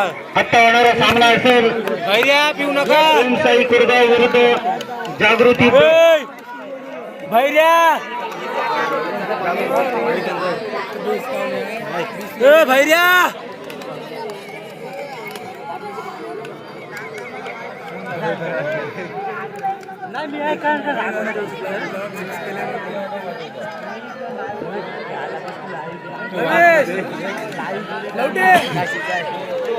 पिऊ नका आता होणारा सामना असेल भैर्या पिऊ नका साई कुरगाव विरुद्ध जागृती! भैर्या ए भैर्या रमेश! लवटे! काय रे?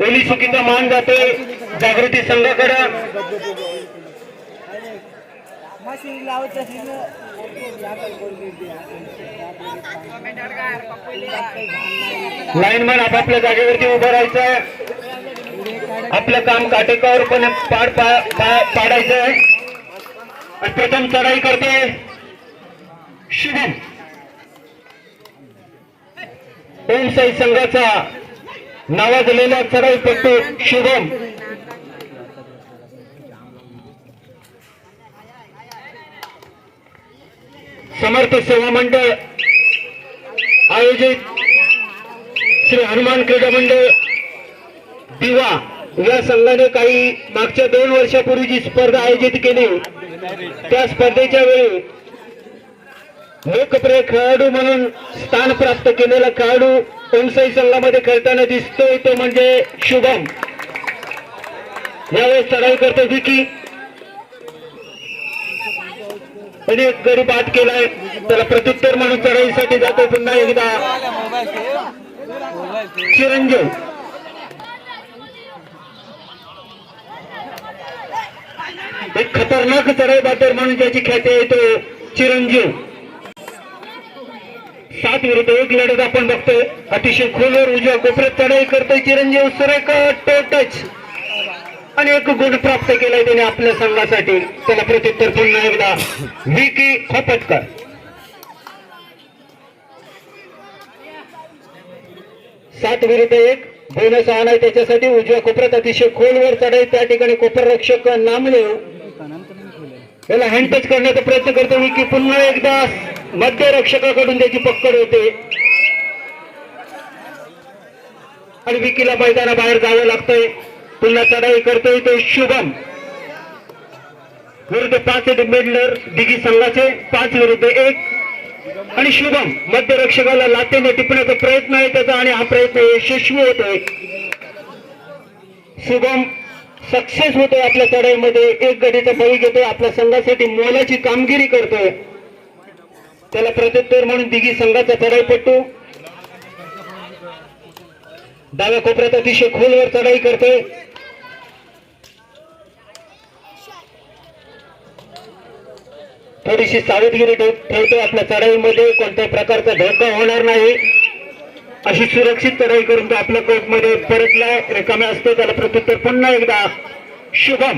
ओली चुकीचा मान जातोय जागृती संघाकडे लाईनमॅन आपापल्या जागेवरती उभं राहायचं आपलं काम काटेकोरपणे पाड पा- पा- पाडायचं आणि प्रथम चढाई करते शुभम ओम साई संघाचा नावाजलेला चढाईपट्टू शुभम समर्थ सेवा मंडळ आयोजित श्री हनुमान क्रीडा मंडळ दिवा. या संघाने काही मागच्या दोन वर्षापूर्वी जी स्पर्धा आयोजित केली त्या स्पर्धेच्या वेळी लोकप्रिय खेळाडू म्हणून स्थान प्राप्त केलेला खेळाडू उंचाई संघामध्ये खेळताना दिसतोय तो म्हणजे शुभम. यावेळेस चढाई करतो विकी. म्हणजे एक बाद केलाय. त्याला प्रत्युत्तर म्हणून चढाईसाठी जातो पुन्हा एकदा. चिरंजीव. एक खतरनाक चढाई बातर म्हणून ज्याची ख्याती आहे तो चिरंजीव. सात विरुद्ध एक लढत आपण बघतोय. अतिशय खोलवर उजव्या कोपऱ्यात चढाई करतोय चिरंजीव सुरेख टच आणि एक गुण प्राप्त केलाय त्याने आपल्या संघासाठी. त्याला प्रत्युत्तर पुन्हा एकदा. विकी खपटकर. सात विरुद्ध एक. बोनस आणाय त्याच्यासाठी उजव्या कोपऱ्यात अतिशय खोलवर चढाई. त्या ठिकाणी कोपर रक्षक नामदेव. त्याला हँड टच करण्याचा प्रयत्न करतो विकी पुन्हा एकदा मध्य रक्षकाकडून त्याची पक्कड होते. आणि विकीला मैदानाबाहेर जावं लागतंय. पुन्हा चढाई करतोय तो शुभम. विरुद्ध पाच मिडलर दिघी संघाचे पाच विरुद्ध एक. आणि शुभम मध्यरक्षकाला लातेने टिपण्याचा प्रयत्न आहे त्याचा आणि हा प्रयत्न यशस्वी होतोय. शुभम सक्सेस होतो आपल्या चढाईमध्ये एक गडीचा बळी घेतोय आपल्या संघासाठी मोलाची कामगिरी करतोय. त्याला प्रत्युत्तर म्हणून दिघी संघाचा चढाईपट्टू डाव्या कोपऱ्यात अतिशय खोलवर चढाई करतोय. थोडीशी सावधगिरी ठेवतोय आपल्या चढाईमध्ये कोणत्याही प्रकारचा धोका होणार नाही. अशी सुरक्षित चढाई करून तो आपल्या कोर्टमध्ये परतला रिकाम्या असते त्याला प्रत्युत्तर पुन्हा एकदा. शुभम.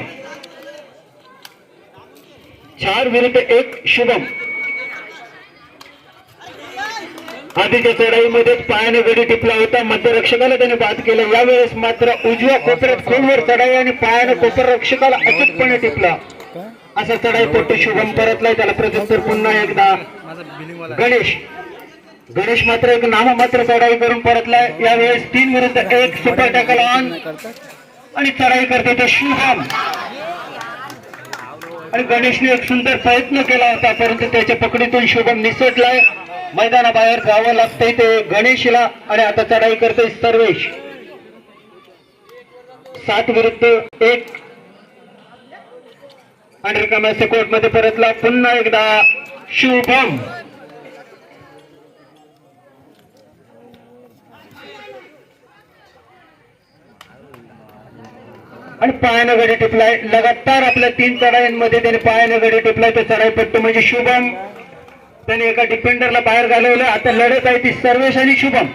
चार विरुद्ध एक शुभम. आधीच्या चढाईमध्ये पायाने गडी टिपला होता. मध्यरक्षकाला त्याने बाद केलं. यावेळेस मात्र उजव्या कोपऱ्यात खोलवर चढाई आणि पायाने कोपर रक्षकाला अचूकपणे टिपला. असा चढाई पोटी शुभम परतलाय. त्याला प्रत्युत्तर पुन्हा एकदा. गणेश. गणेश मात्र एक नाममात्र चढाई करून परतलाय. यावेळेस तीन विरुद्ध एक सुपर टॅकल ऑन आणि चढाई करते तो शुभम. आणि गणेशने एक सुंदर प्रयत्न केला होता परंतु त्याच्या पकडीतून शुभम निसटलाय. मैदानाबाहेर जावं लागतंय ते गणेशला आणि आता चढाई करते सर्वेश. सात विरुद्ध एक. आणि रिकाम्या कोर्टमध्ये परतला पुन्हा एकदा शुभम. आणि पायानं गडी टिपलाय. लगातार आपल्या तीन चढाईंमध्ये त्याने पायानं गडी टिपलाय. तो चढाईपट्टू म्हणजे शुभम. त्याने एका डिफेंडरला बाहेर घालवलं. आता लढत आहे ती सर्वेश आणि शुभम.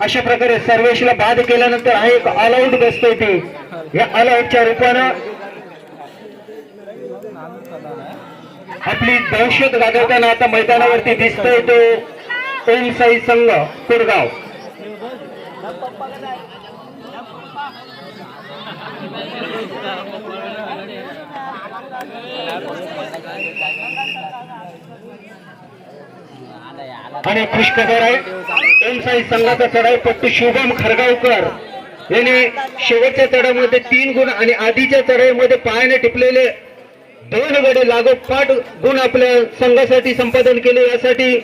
अशा प्रकारे सर्वेशला बाद केल्यानंतर हा एक ऑलआउट बसतोय ती. या ऑलआउटच्या रूपानं आपली दहशत गाजवताना आता मैदानावरती दिसतोय तो ओम साई संघ कुरगाव. आणि खुश आहे ओम संघाचा चढाईपट्टू शुभम खरगावकर याने शेवटच्या चढाईमध्ये तीन गुण आणि आधीच्या चढाईमध्ये पायाने टिपलेले दोन गडे लागोपाठ गुण आपल्या संघासाठी संपादन केले. यासाठी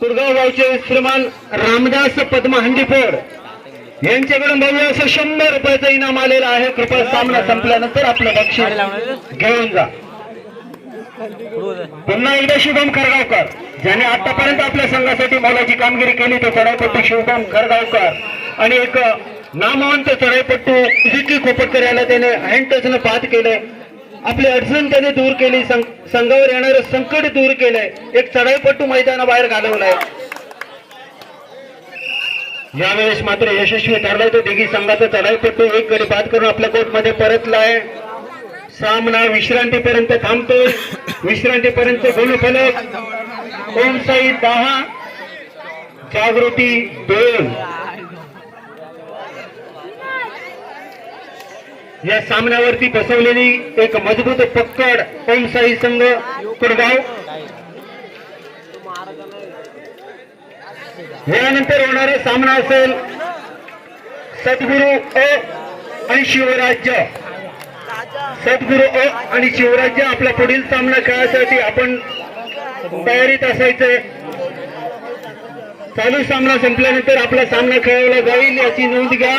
कुरगाव गावचे श्रीमान रामदास पद्मा हंडीफोड यांच्याकडून भव्य असं शंभर रुपयाचं इनाम आलेलं आहे. कृपया सामना संपल्यानंतर आपलं बक्षीस घेऊन जा. पुन्हा एकदा शुभम खरगावकर ज्याने आतापर्यंत आपल्या संघासाठी मोलाची कामगिरी केली तो चढाईपट्टू शुभम खरगावकर आणि एक नामवंत चढाईपट्टू विकी खोपटकर याला त्याने हँड टचनं पात केले आपली अडचण त्याने दूर केली संघावर येणारं संकट दूर केलंय. एक चढाईपट्टू मैदानाबाहेर घालवलाय. यावेळेस मात्र यशस्वी ठरलाय तो दिघी संघाचा चढाईपट्टू एक गडी बाद करून आपल्या कोर्टमध्ये परतलाय. सामना विश्रांतीपर्यंत थांबतोय. विश्रांतीपर्यंत गुणफलक ओम साई दहा. जागृती दोन. या सामन्यावरती बसवलेली एक मजबूत पक्कड ओम साई संघ. कुडगाव. यानंतर होणारा सामना असेल सद्गुरू अ आणि शिवराज्य. सद्गुरू अ आणि शिवराज्य आपला पुढील सामना खेळासाठी आपण तयारीत असायचंय चालू सामना संपल्यानंतर आपला सामना खेळवला जाईल याची नोंद घ्या.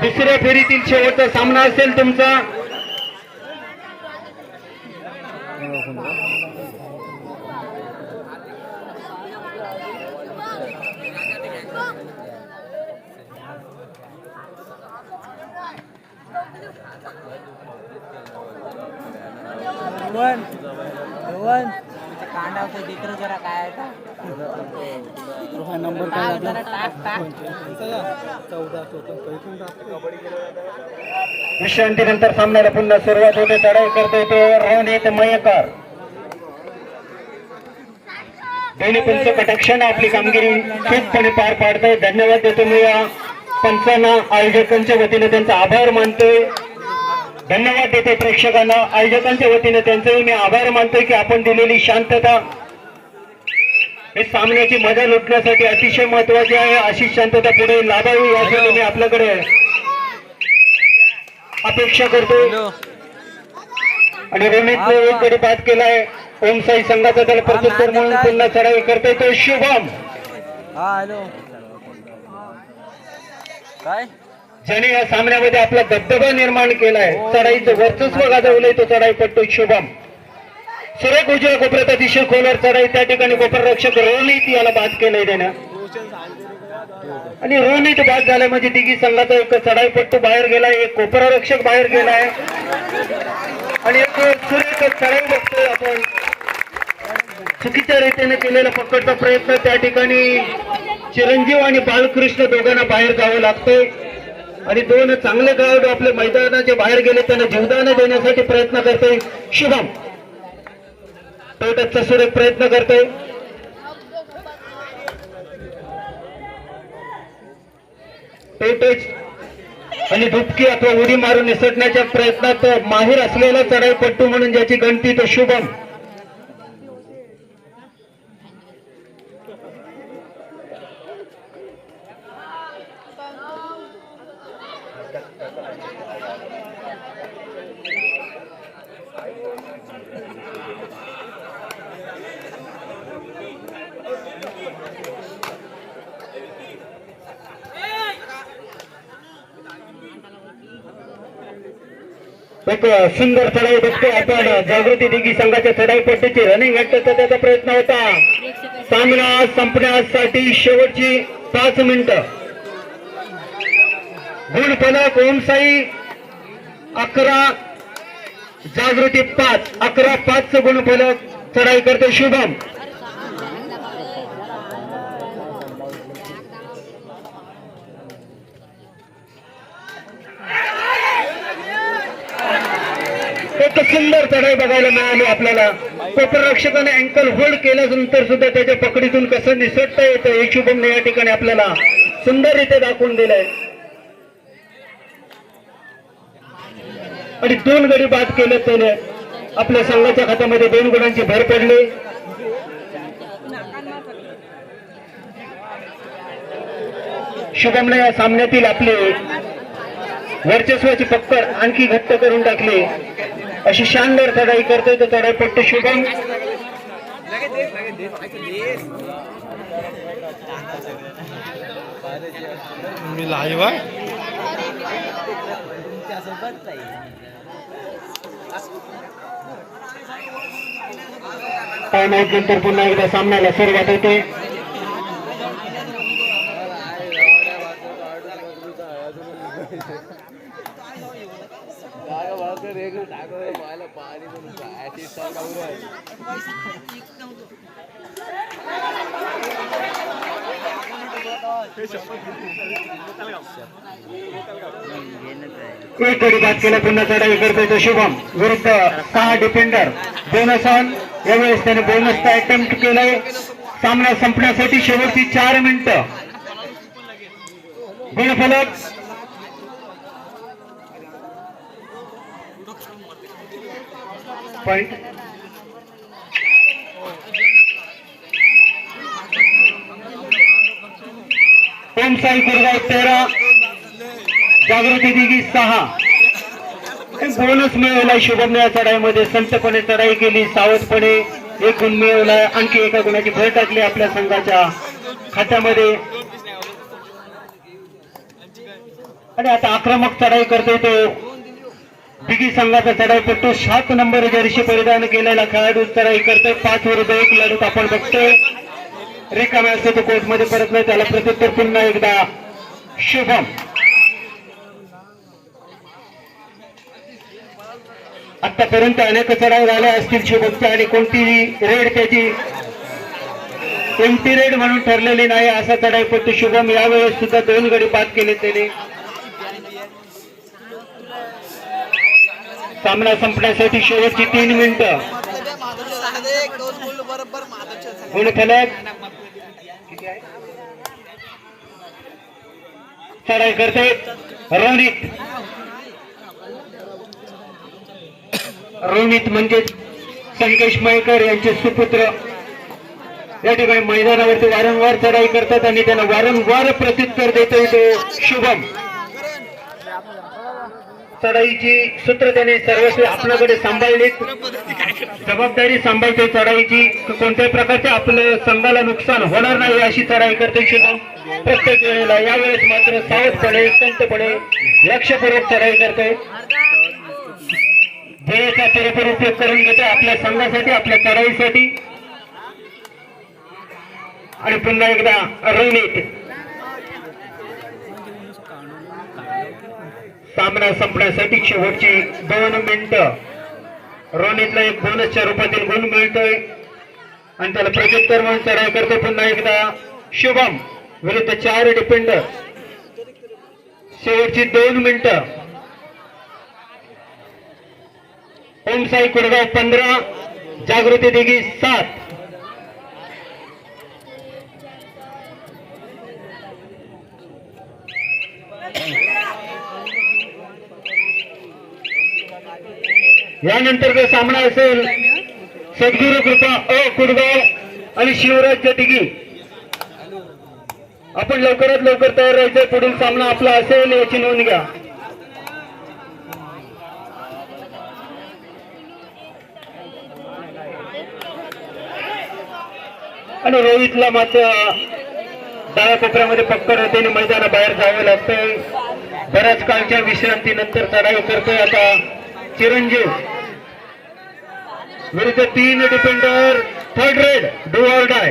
दुसऱ्या फेरीतील शेवटचा सामना असेल तुमचा रोहन रोहन कांदा होतं तिकडे जरा काय आता नंबर काय जरा टाक टाक चौदा विश्रांतीनंतर सामन्याला पुन्हा सुरुवात होते. चढाई करतोय तो रोहित मयेकर. दोन्ही पंच कटाक्षाने आपली कामगिरी खूपपणे पार पाडतोय. धन्यवाद देतो मी या पंचांना. आयोजकांच्या वतीने त्यांचा आभार मानतोय. धन्यवाद देते प्रेक्षकांना. आयोजकांच्या वतीने त्यांचे मी आभार मानतोय की आपण दिलेली शांतता हे सामन्याची मजा लुटण्यासाठी अतिशय महत्वाची आहे. अशी शांतता पुढे लाभावी यासाठी मी आपल्याकडे अपेक्षा करतो. आणि रोहितने एक गडी बाद केलाय. ओम साई संघाचा त्याला प्रत्युत्तर म्हणून पुन्हा चढाई करतोय तो शुभम. हा काय? ज्याने या सामन्यामध्ये आपला दबदबा निर्माण केलाय. चढाईचं वर्चस्व गाजवलंय तो चढाई पट्टो शुभम. सुरेख उजव्या कोपऱ्यात अतिशय खोलवर चढाई. त्या ठिकाणी कोपर रक्षक रोहित याला बाद केलंय त्यानं. आणि हो रोहित बाद झाला. म्हणजे तिघी संघाचा एक चढाईपट्टू बाहेर गेलाय एक कोपरा रक्षक बाहेर गेलाय. आणि एक सुरेख चढाई बघतोय आपण. चुकीच्या रीतीने केलेला पकडचा प्रयत्न त्या ठिकाणी चिरंजीव आणि बालकृष्ण दोघांना बाहेर जावं लागतंय. आणि दोन चांगले खेळाडू आपले मैदानाचे बाहेर गेले त्यांना जीवदान देण्यासाठी प्रयत्न करतोय. शुभम. तो टचचा सुरेख प्रयत्न करतोय. तो आणि धुपकी अथवा उडी मारून निसटण्याच्या प्रयत्नात माहीर असलेला चढाईपट्टू म्हणून ज्याची गणती तो शुभम सुंदर चढाई बघतो आपण. जागृती दिगी संघाच्या चढाई पट्टीची रनिंग त्याचा प्रयत्न होता. सामना संपण्यासाठी शेवटची पाच मिनिट. गुण फलक ओमसाई अकरा जागृती पाच. अकरा पाच गुण फलक चढाई करते शुभम. एक सुंदर चढाई बघायला मिळाली आपल्याला. कोपररक्षकाने अँकल होल्ड केल्यानंतर सुद्धा त्याच्या पकडीतून कसं निसटता येतं हे शुभमने या ठिकाणी आपल्याला सुंदररीत्या दाखवून दिलंय. आणि दोन गडी बाद केले त्याने. आपल्या संघाच्या खात्यामध्ये दोन गुणांची भर पडली. शुभमने या सामन्यातील आपले वर्चस्वाची पक्कड आणखी घट्ट करून टाकली. अशी शानदार चढाई करतोय तो चढाईपट्टू शुभम. मी लाईव्ह तुमच्यासोबत टाइम आउट नंतर पुन्हा एकदा सामन्याला सुरुवात होते. एक गडी बाद केला पुन्हा चढाई करतो तो शुभम विरुद्ध सहा डिफेंडर बोनस ऑन यावेळेस त्याने बोनसचा अटेम्प्ट केलाय सामना संपण्यासाठी शेवटची चार मिनिटं. गुणफलक पॉइंट ओम साई कुरगाव तेरा. जागृती दिगी सहा. बोनस मिळवलाय शुभमने या चढाईमध्ये संतपणे चढाई केली सावधपणे एक गुण मिळवलाय आणखी एका गुणाची भर टाकली आपल्या संघाच्या खात्यामध्ये. आणि आता आक्रमक चढाई करतोय तो. दिगी संघाचा चढाईपट्टू सात नंबर जर्सी परिधान केलेला खेळाडू चढाई करतोय. पाच विरुद्ध एक लढत आपण बघतोय. रिकाम्या असतो तो कोर्टमध्ये परत नाही. त्याला प्रत्युत्तर पुन्हा एकदा. शुभम. आतापर्यंत अनेक चढाव झाले असतील शुभमच्या आणि कोणतीही रेड त्याची एमटी रेड म्हणून ठरलेली नाही. असा चढाईपट्टू शुभम यावेळेस सुद्धा दोन गडी बाद केले त्याने. सामना संपण्यासाठी शेवटची तीन मिनिटं. गुणफलक चढाई करते. रोनित रोनित म्हणजे संकेश मयकर यांचे सुपुत्र. या ठिकाणी मैदानावरती वारंवार चढाई करतात आणि त्यांना वारंवार प्रत्युत्तर देतोय तो शुभम. चढाईची सूत्र त्याने सर्वस्व आपल्याकडे सांभाळलीत. जबाबदारी सांभाळते चढाईची. कोणत्याही प्रकारचे आपलं संघाला नुकसान होणार नाही अशी चढाई करते शुभम प्रत्येक वेळेला यावेळेस मात्र सावधपणे संतपणे लक्षपूर्वक चढाई करते वेळेचा पुरेपूर उपयोग करून घेते आपल्या संघासाठी आपल्या चढाईसाठी. आणि पुन्हा एकदा रोनित सामना संपण्यासाठी शेवटची दोन मिनिटं. रोनितला एक बोनसच्या रूपातील गुण मिळतोय. आणि त्याला प्रत्युत्तर म्हणून सराव करतो पुन्हा एकदा. शुभम विरुद्ध चार डिफेंडर. शेवटची दोन मिनिटं. ओम साई कुडगाव पंधरा जागृती दिगी सात. यानंतर जो सामना असेल सद्गुरु कृपा अ कुडगाव आणि शिवराज दिगी आपण लवकरात लवकर तयार राहायचं पुढील सामना आपला असेल याची नोंद घ्या. आणि रोहितला मात्र डाव्या कोपऱ्यामध्ये पक्कड होते आणि मैदानाबाहेर जावं लागतंय. बऱ्याच काळच्या विश्रांतीनंतर चढाई करतोय आता चिरंजीव. विरुद्ध तीन defender third raid do or die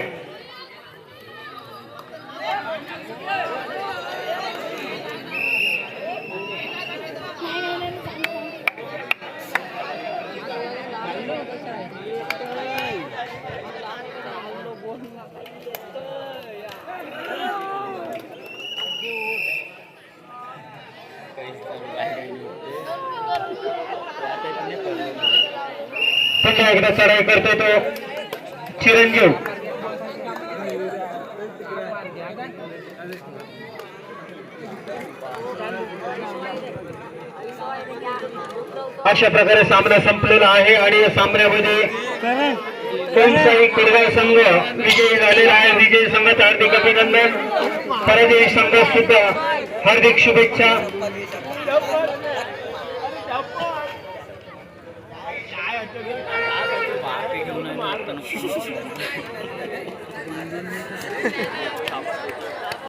पुन्हा एकदा चढाई करतो तो चिरंजीव. अशा प्रकारे सामना संपलेला आहे आणि या सामन्यामध्ये कोणताही कुडगाव संघ विजयी झालेला आहे. विजयी संघाचं हार्दिक अभिनंदन. परदेश संघ सुद्धा हार्दिक शुभेच्छा.